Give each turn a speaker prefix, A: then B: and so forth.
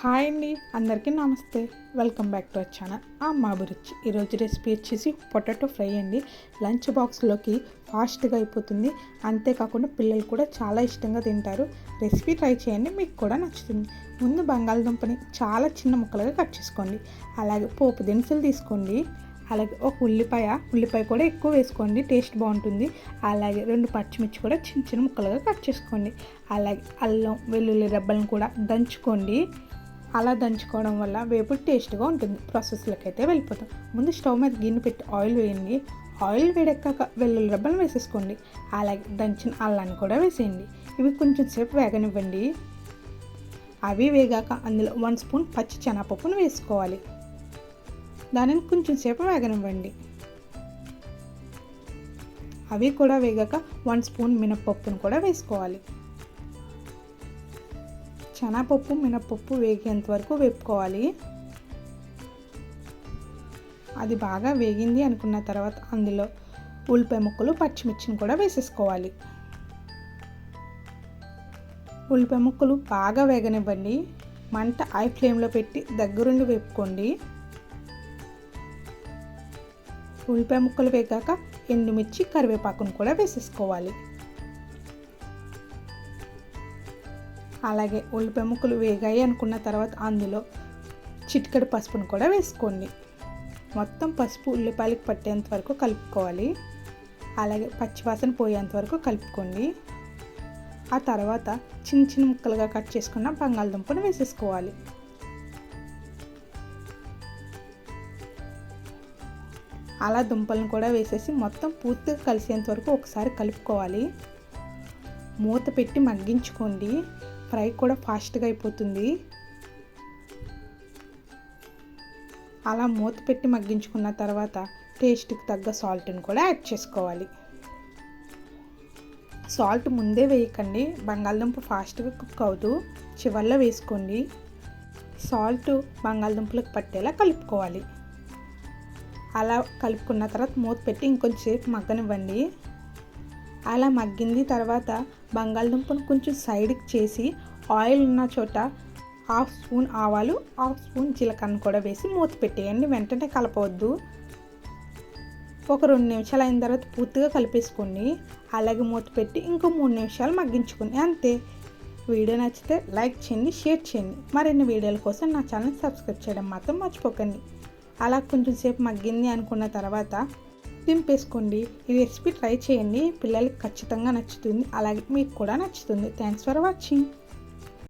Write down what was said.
A: Hi అండి అందరికీ నమస్తే. Welcome back to our channel Amma Abhiruchi ఈరోజు రెసిపీ వచ్చేసి పొటాటో ఫ్రై అండి. లంచ్ బాక్స్లోకి ఫాస్ట్గా అయిపోతుంది. అంతేకాకుండా పిల్లలు కూడా చాలా ఇష్టంగా తింటారు. రెసిపీ ట్రై చేయండి మీకు కూడా నచ్చుతుంది. ముందు బంగాళదుంపని చాలా చిన్న ముక్కలుగా కట్ చేసుకోండి. అలాగే పోపు దినుసులు తీసుకోండి. అలాగే ఒక ఉల్లిపాయ ఉల్లిపాయ కూడా ఎక్కువ వేసుకోండి టేస్ట్ బాగుంటుంది. అలాగే రెండు పచ్చిమిర్చి కూడా చిన్న చిన్న ముక్కలుగా కట్ చేసుకోండి. అలాగే అల్లం వెల్లుల్లి రెబ్బలను కూడా దంచుకోండి. అలా దంచుకోవడం వల్ల వేపుడు టేస్ట్గా ఉంటుంది. ప్రాసెస్లోకి అయితే వెళ్ళిపోతాం. ముందు స్టవ్ మీద గిన్నె పెట్టి ఆయిల్ వేయండి. ఆయిల్ వేడెక్కాక వెల్లుల్లి రబ్బలు వేసేసుకోండి. అలాగే దంచిన అల్లాన్ని కూడా వేసేయండి. ఇవి కొంచెం సేపు వేగనివ్వండి. అవి వేగాక అందులో వన్ స్పూన్ పచ్చి శనగపప్పును వేసుకోవాలి. దానిని కొంచెం సేపు వేగనివ్వండి. అవి కూడా వేగాక వన్ స్పూన్ మినప్పప్పును కూడా వేసుకోవాలి. శనగపప్పు మినపప్పు వేగేంత వరకు వేపుకోవాలి. అది బాగా వేగింది అనుకున్న తర్వాత అందులో ఉల్లిపాయ ముక్కలు పచ్చిమిర్చిని కూడా వేసేసుకోవాలి. ఉల్లిపాయ ముక్కలు బాగా వేగనివ్వండి. మంట ఐ ఫ్లేమ్లో పెట్టి దగ్గరుండి వేపుకోండి. ఉల్లిపాయ ముక్కలు వేగాక ఎండుమిర్చి కరివేపాకును కూడా వేసేసుకోవాలి. అలాగే ఉల్లిపాయ ముక్కలు వేగాయి అనుకున్న తర్వాత అందులో చిటికడి పసుపును కూడా వేసుకోండి. మొత్తం పసుపు ఉల్లిపాయలకు పట్టేంత వరకు కలుపుకోవాలి. అలాగే పచ్చివాసన పోయేంత వరకు కలుపుకోండి. ఆ తర్వాత చిన్న చిన్న ముక్కలుగా కట్ చేసుకున్న బంగాళదుంపను వేసేసుకోవాలి. అలా దుంపలను కూడా వేసేసి మొత్తం పూర్తిగా కలిసేంత వరకు ఒకసారి కలుపుకోవాలి. మూత పెట్టి మగ్గించుకోండి. ఫ్రై కూడా ఫాస్ట్గా అయిపోతుంది. అలా మూత పెట్టి మగ్గించుకున్న తర్వాత టేస్ట్కి తగ్గ సాల్ట్ని కూడా యాడ్ చేసుకోవాలి. సాల్ట్ ముందే వేయకండి. బంగాళదుంప ఫాస్ట్గా కుక్ అవుతూ చివరిలో వేసుకోండి. సాల్ట్ బంగాళదుంపలకు పట్టేలా కలుపుకోవాలి. అలా కలుపుకున్న తర్వాత మూత పెట్టి ఇంకొంచెంసేపు మగ్గనివ్వండి. అలా మగ్గింది తర్వాత బంగాళదుంపను కొంచెం సైడ్కి చేసి ఆయిల్ ఉన్న చోట హాఫ్ స్పూన్ ఆవాలు హాఫ్ స్పూన్ జీలకర్ర కూడా వేసి మూత పెట్టేయండి. వెంటనే కలపవద్దు. ఒక రెండు నిమిషాలు అయిన తర్వాత పూర్తిగా కలిపేసుకోండి. అలాగే మూత పెట్టి ఇంకో మూడు నిమిషాలు మగ్గించుకోండి. అంతే. వీడియో నచ్చితే లైక్ చేయండి షేర్ చేయండి. మరిన్ని వీడియోల కోసం నా ఛానల్ సబ్స్క్రైబ్ చేయడం మాత్రం మర్చిపోకండి. అలా కొంచెం సేపు మగ్గింది అనుకున్న తర్వాత దింపేసుకోండి. ఈ రెసిపీ ట్రై చేయండి. పిల్లలకి ఖచ్చితంగా నచ్చుతుంది. అలాగే మీకు కూడా నచ్చుతుంది. Thanks for watching.